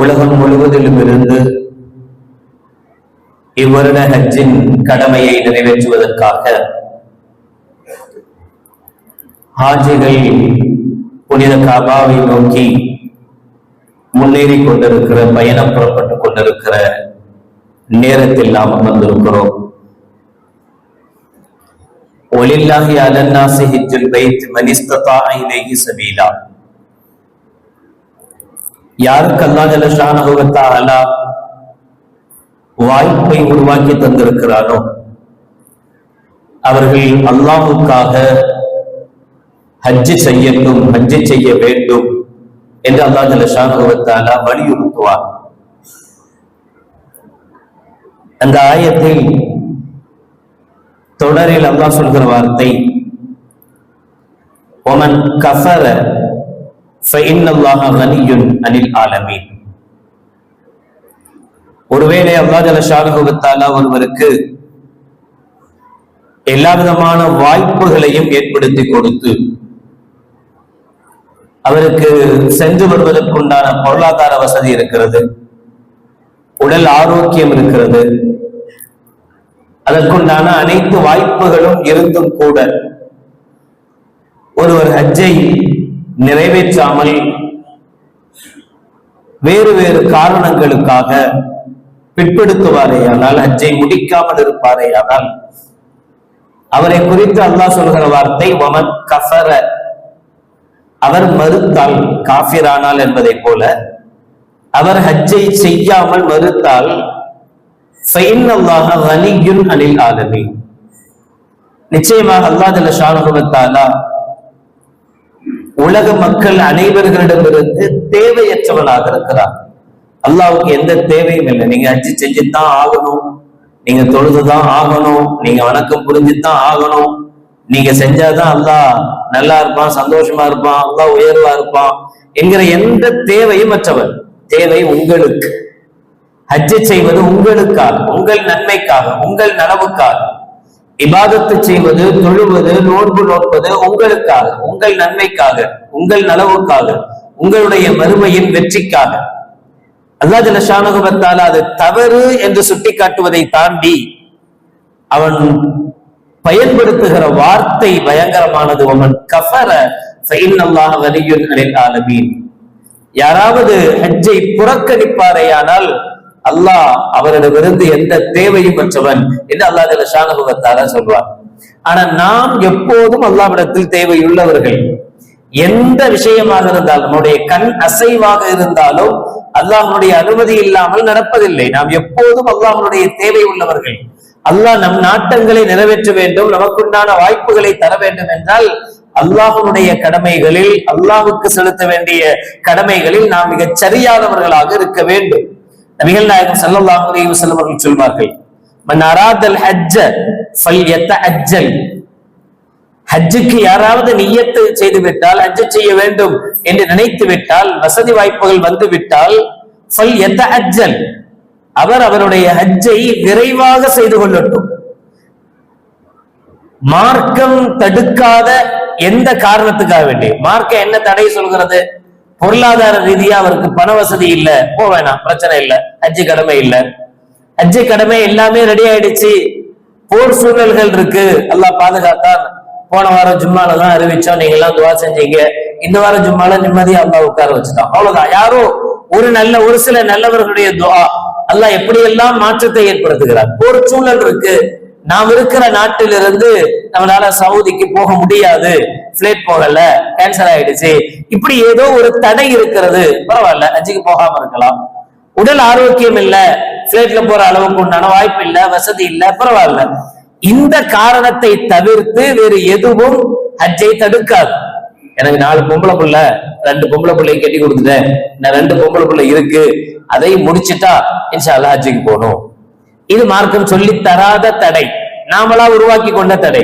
உலகம் முழுவதிலும் இருந்து இவ்வருட ஹஜ்ஜின் கடமையை நிறைவேற்றுவதற்காக ஹாஜிகள் புனித காபாவை நோக்கி முன்னேறி கொண்டிருக்கிற பயணம் புறப்பட்டுக் கொண்டிருக்கிற நேரத்தில் நாம் அமர்ந்திருக்கிறோம். ஒலில்லாஹி அலன்னாசி ஹிஜ்ஜுல் வைத்து மனிஸ்ததா சபீலா. யாருக்கு அல்லாஹ் ஜல்லஷானஹு வாய்ப்பை உருவாக்கி தந்திருக்கிறாரோ அவர்கள் அல்லாஹுக்காக ஹஜ்ஜு செய்யட்டும் ஹஜ்ஜு செய்ய வேண்டும் என்று அல்லா ஜல்லஷானஹு வலியுறுத்துவார். அந்த ஆயத்தில் தொடரில் அல்லாஹ் சொல்கிற வார்த்தை ஒமன் கஃபர அனில் ஆலமீன் ஒருவேளை அல்லாஜல ஷானுகுவத்தாலா ஒருவருக்கு எல்லா விதமான வாய்ப்புகளையும் ஏற்படுத்தி கொடுத்து அவருக்கு சென்று வருவதற்குண்டான பொருளாதார வசதி இருக்கிறது உடல் ஆரோக்கியம் இருக்கிறது அதற்குண்டான அனைத்து வாய்ப்புகளும் இருந்தும் கூட ஒருவர் ஹஜ்ஜை நிறைவேற்றாமல் வேறு வேறு காரணங்களுக்காக பிற்படுத்துவாரேயானால் ஹஜ்ஜை முடிக்காமல் இருப்பாரேயானால் அவரை குறித்து அல்லாஹ் சொல்கிற வார்த்தை மமன் கஃபர அவர் மறுத்தால் காஃபிரானால் என்பதைப் போல அவர் ஹஜ்ஜை செய்யாமல் மறுத்தால் அனில் ஆலமி நிச்சயமாக அல்லாஹ் ஜல்ல உலக மக்கள் அனைவர்களிடமிருந்து தேவையற்றவனாக இருக்கிறார். அல்லாவுக்கு எந்த தேவையும் இல்லை. நீங்க அச்சு செஞ்சுதான் ஆகணும். நீங்க தொழுதுதான் ஆகணும். நீங்க வணக்கம் புரிஞ்சுதான் ஆகணும். நீங்க செஞ்சாதான் அல்லாஹ் நல்லா இருப்பான் சந்தோஷமா இருப்பான் அல்லா உயர்வா இருப்பான் என்கிற எந்த தேவையும் அற்றவன் தேவை உங்களுக்கு. ஹஜ்ஜை செய்வது உங்களுக்காக உங்கள் நன்மைக்காக உங்கள் நனவுக்காக இபாதத்து செய்வது தொழுவது நோன்பு நோட்பது உங்களுக்காக உங்கள் நன்மைக்காக உங்கள் நலவுக்காக உங்களுடைய மறுமையின் வெற்றிக்காக. அல்லா ஜலஷானுகத்தால் அது தவறு என்று சுட்டிக்காட்டுவதை தாண்டி அவன் பயன்படுத்துகிற வார்த்தை பயங்கரமானது. அவன் கஃபர அல்லாஹ் வலியுன் அனில் ஆலமீன். யாராவது ஹஜ்ஜை புறக்கணிப்பாரேயானால் அல்லாஹ் அவரிடமிருந்து எந்த தேவையும் பெற்றவன் என்று அல்லாஹ் ஷானுபவத்தால சொல்வார். ஆனா நாம் எப்போதும் அல்லாவிடத்தில் தேவையுள்ளவர்கள். எந்த விஷயமாக இருந்தாலும் நம்முடைய கண் அசைவாக இருந்தாலும் அல்லாஹனுடைய அனுமதி இல்லாமல் நடப்பதில்லை. நாம் எப்போதும் அல்லாஹனுடைய தேவை உள்ளவர்கள். அல்லாஹ் நம் நாட்டங்களை நிறைவேற்ற வேண்டும் நமக்குண்டான வாய்ப்புகளை தர வேண்டும் என்றால் அல்லாஹனுடைய கடமைகளில் அல்லாஹுக்கு செலுத்த வேண்டிய கடமைகளில் நாம் மிகச் சரியானவர்களாக இருக்க வேண்டும். நபிகள் நாயகம் சல்லாஹ் அலைஹி வஸல்லம் அவர்கள் சொல்வார்கள் மன் அராதல் ஹஜ்ஜ ஃபல்யத்தஅஜ்ஜல். ஹஜ்ஜுக்கு யாராவது நியத்து செய்து விட்டால் ஹஜ்ஜு செய்ய வேண்டும் என்று நினைத்து விட்டால் வசதி வாய்ப்புகள் வந்து விட்டால் அஜ்ஜல் அவர் அவருடைய ஹஜ்ஜை விரைவாக செய்து கொள்ளட்டும். மார்க்கம் தடுக்காத எந்த காரணத்துக்காக வேண்டி மார்க்க என்ன தடை சொல்கிறது? பொருளாதார ரீதியா அவருக்கு பண வசதி இல்ல. போ வேணாம் பிரச்சனை இல்லை. அஜி கடமை இல்லை. ஹஜ்ஜு கடமை எல்லாமே ரெடி ஆயிடுச்சு. போர் சூழல்கள் இருக்கு. எல்லாம் பாதுகாத்தான். போன வாரம் ஜும்மால தான் அறிவிச்சோம். நீங்க எல்லாம் துவா செஞ்சீங்க. இந்த வாரம் ஜும்மால நிம்மதியா அல்லா உட்கார வச்சுட்டான். அவ்வளவுதான். யாரோ ஒரு நல்ல ஒரு சில நல்லவர்களுடைய துவா அல்லாஹ் எப்படியெல்லாம் மாற்றத்தை ஏற்படுத்துகிறார்? போர் சூழல் இருக்கு. நாம் இருக்கிற நாட்டிலிருந்து நம்மளால சவுதிக்கு போக முடியாது. பிளைட் போகல கேன்சல் ஆயிடுச்சு. இப்படி ஏதோ ஒரு தடை இருக்கிறது. பரவாயில்ல அஞ்சுக்கு போகாம இருக்கலாம். உடல் ஆரோக்கியம் இல்ல பிளைட்ல போற அளவுக்கு உண்டான வாய்ப்பு இல்ல வசதி இல்ல பரவாயில்ல. இந்த காரணத்தை தவிர்த்து வேறு எதுவும் ஹஜ்ஜை தடுக்காது. எனக்கு நாலு பொம்பளை புள்ள ரெண்டு பொம்பளை பிள்ளையும் கட்டி கொடுத்துட்டேன். நான் ரெண்டு பொம்பளை பிள்ளை இருக்கு. அதை முடிச்சுட்டா இன்ஷா அல்லா ஹஜ்ஜுக்கு போகணும் இது மார்க்கம் சொல்லி தராத தடை. நாமளா உருவாக்கி கொண்ட தடை.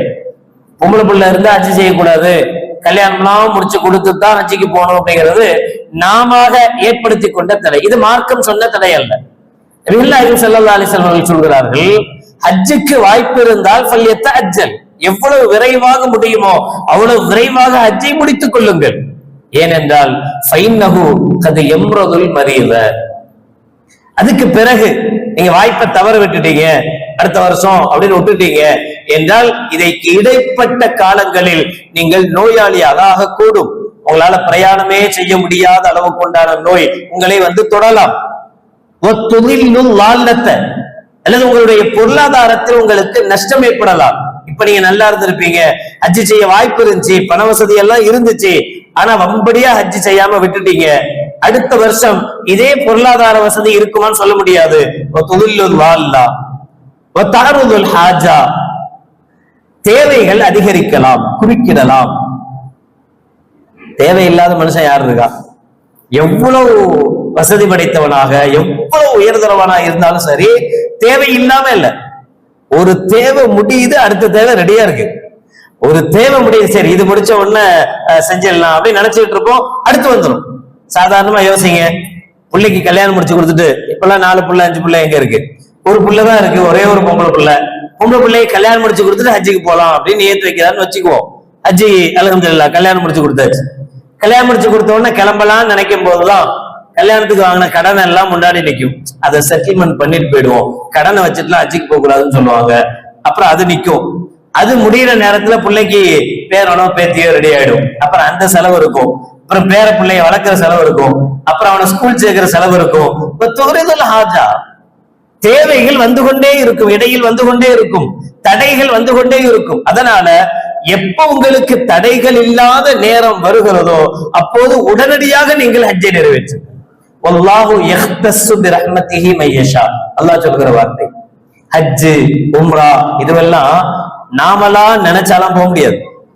பொம்பளை பிள்ளை இருந்து அச்சு செய்யக்கூடாது. கல்யாணம்லாம் முடிச்சு கொடுத்து தான் அச்சுக்கு போகணும் அப்படிங்கிறது நாம ஏற்படுத்தி கொண்ட தடை. இது மார்க்கம் சொன்ன தடை அல்ல. நபிகள்நாயகம் ஸல்லல்லாஹு அலைஹி அவர்கள் சொல்கிறார்கள் ஹஜ்ஜுக்கு வாய்ப்பு இருந்தால் ஃபல்யத்த அஜ்ஜல். எவ்வளவு விரைவாக முடியுமோ அவ்வளவு விரைவாக ஹஜ்ஜை முடித்துக் கொள்ளுங்கள். ஏனென்றால் ஃபைன்னஹு கது எம்ரதுல் மரீத. அதுக்கு பிறகு நீங்க வாய்ப்பை தவற விட்டுட்டீங்க. அடுத்த வருஷம் அப்படின்னு விட்டுட்டீங்க. என்றால் இதைக்கு இடைப்பட்ட காலங்களில் நீங்கள் நோயாளியாக ஆகக்கூடும். உங்களால பிரயாணமே செய்ய முடியாத அளவுக்கு கொண்டான நோய் உங்களை வந்து தொடலாம். ஒத்துமில்லும் வாழ்நத்தை அல்லது உங்களுடைய பொருளாதாரத்தில் உங்களுக்கு நஷ்டம் ஏற்படலாம் இப்ப நீங்க நல்லா இருந்திருப்பீங்க. ஹஜ்ஜு செய்ய வாய்ப்பு இருந்துச்சு பண வசதி எல்லாம் இருந்துச்சு. ஆனா வம்படியா ஹஜ்ஜு செய்யாம விட்டுட்டீங்க. அடுத்த வருஷம் இதே பொருளாதார வசதி இருக்குமான்னு சொல்ல முடியாது. ஹாஜா. தேவைகள் அதிகரிக்கலாம் குறுக்கிடலாம். தேவையில்லாத மனுஷன் யார் இருக்கா? எவ்வளவு வசதி படைத்தவனாக எவ்வளவு உயர்தரவனா இருந்தாலும் சரி தேவை இல்லாம இல்ல. ஒரு தேவை முடியுது அடுத்த தேவை ரெடியா இருக்கு. ஒரு தேவை முடியுது சரி இது முடிச்ச உடனே செஞ்சிடலாம் அப்படின்னு நினைச்சிட்டு இருப்போம் அடுத்து வந்துடும் சாதாரணமா யோசிங்க. பிள்ளைக்கு கல்யாணம் முடிச்சு கொடுத்துட்டு இப்பெல்லாம் நாலு புள்ள அஞ்சு புள்ள எங்க இருக்கு? ஒரு புள்ளதான் இருக்கு ஒரே ஒரு பொம்பளை பிள்ளை. பொம்பளை பிள்ளையை கல்யாணம் முடிச்சு கொடுத்துட்டு ஹஜ்ஜிக்கு போலாம் அப்படின்னு ஏத்து வைக்கிறான்னு வச்சுக்குவோம். ஹஜ்ஜி அலகம்துல்லா கல்யாணம் முடிச்சு கொடுத்தாச்சு. கல்யாணம் முடிச்சு கொடுத்த உடனே கிளம்பலாம்னு நினைக்கும் போதுதான் கல்யாணத்துக்கு வாங்கின கடனை எல்லாம் முன்னாடி நிக்கும் அதை செட்டில்மெண்ட் பண்ணிட்டு போயிடுவோம். கடனை வச்சுட்டுலாம் அச்சுக்கு போக கூடாதுன்னு சொல்லுவாங்க. அப்புறம் அது நிக்கும் அது முடியிற நேரத்துல பிள்ளைக்கு பேரனோ பேத்தியோ ரெடி ஆயிடும். அப்புறம் அந்த செலவு இருக்கும். அப்புறம் பேர பிள்ளைய வளர்க்குற செலவு இருக்கும். அப்புறம் அவனை ஸ்கூல் சேர்க்கிற செலவு இருக்கும். இப்ப ஹாஜா. தேவைகள் வந்து கொண்டே இருக்கும். இடையில் வந்து கொண்டே இருக்கும். தடைகள் வந்து கொண்டே இருக்கும். அதனால எப்ப உங்களுக்கு தடைகள் இல்லாத நேரம் வருகிறதோ அப்போது உடனடியாக நீங்கள் ஹஜ்ஜை நிறைவேற்றுங்கள். அல்லாஹ் சொல்கிற வார்த்தை. ஹஜ்ஜு உம்ரா இதுவெல்லாம் நாமளா நினைச்சாலாம் போக முடியாது.